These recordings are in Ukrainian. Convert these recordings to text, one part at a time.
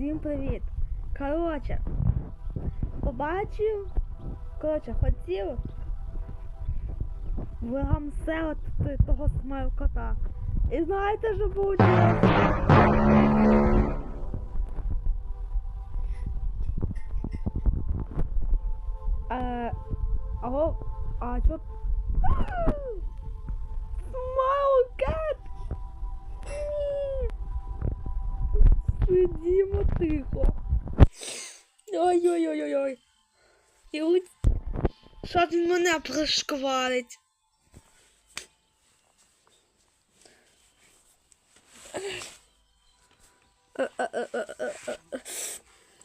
Всім привіт! Коротше, побачив, коротше, хотів вигамселити того смайлкота. І знаєте, що вийшло? Е, алло, а чо? Тихо. Ой-ой-ой-ой-ой. І от що він мене пришкварить.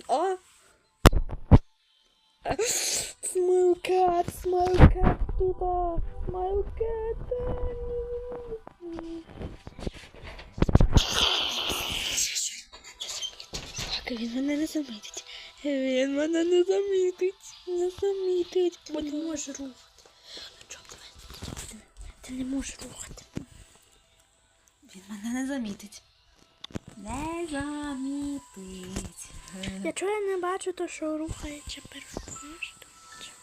О! Смайлкет, смайлкет туди, смайлкет. Так, він мене не замітить. Він мене не замітить. Не замітить. Бо не може рухати. Чого ти? Ти не можеш рухати. Він мене не замітить. Не замітить. Якщо я не бачу, то що рухається то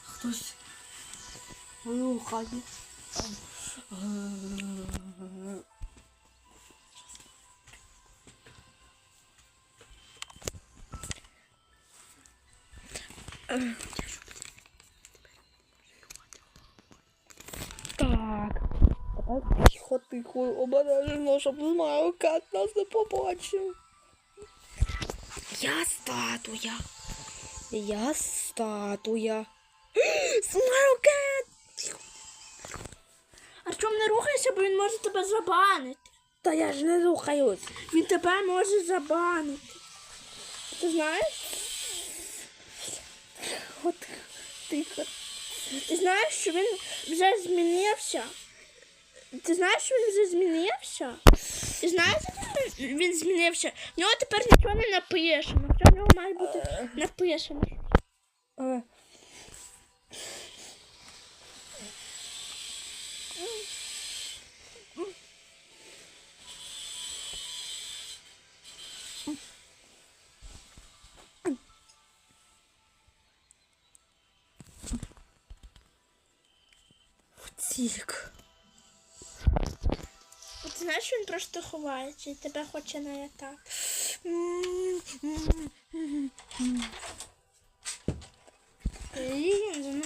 Хтось рухає. Так. Тихо, тихо, обережно, щоб Смайлкат нас не побачив. Я статуя. Я статуя. Смайлкет! Артем не рухайся, бо він може тебе забанити. Та я ж не рухаюсь. Він тебе може забанити. Ти знаєш? От тихо. Ти знаєш, що він вже змінився? Ти знаєш, що він вже змінився? Ти знаєш, як він, змінився? В нього тепер нічого не напишемо. Що в нього має бути написано? Втік. Ти знаєш, він просто ховається і тебе хоче налякати. Він за мною.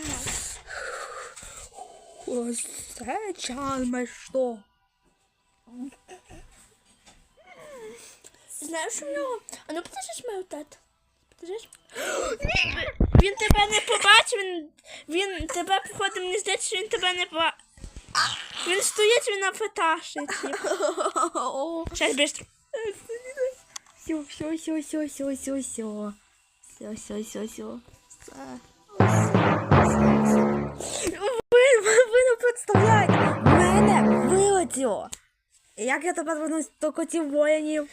Ось це чарме що. Знаєш, що нього? А ну покажеш моє тата. Покажеш? Він тебе не побачив, він, він тебе походу, здається, що він тебе не побачив. Він стоїть, він апеташить. Зараз швидко. Все, все, все, все, все, все, все. Все, все, все, все. Ви, ви не представляєте, мене вилетіло. Як я тепер вернусь до котів воїнів?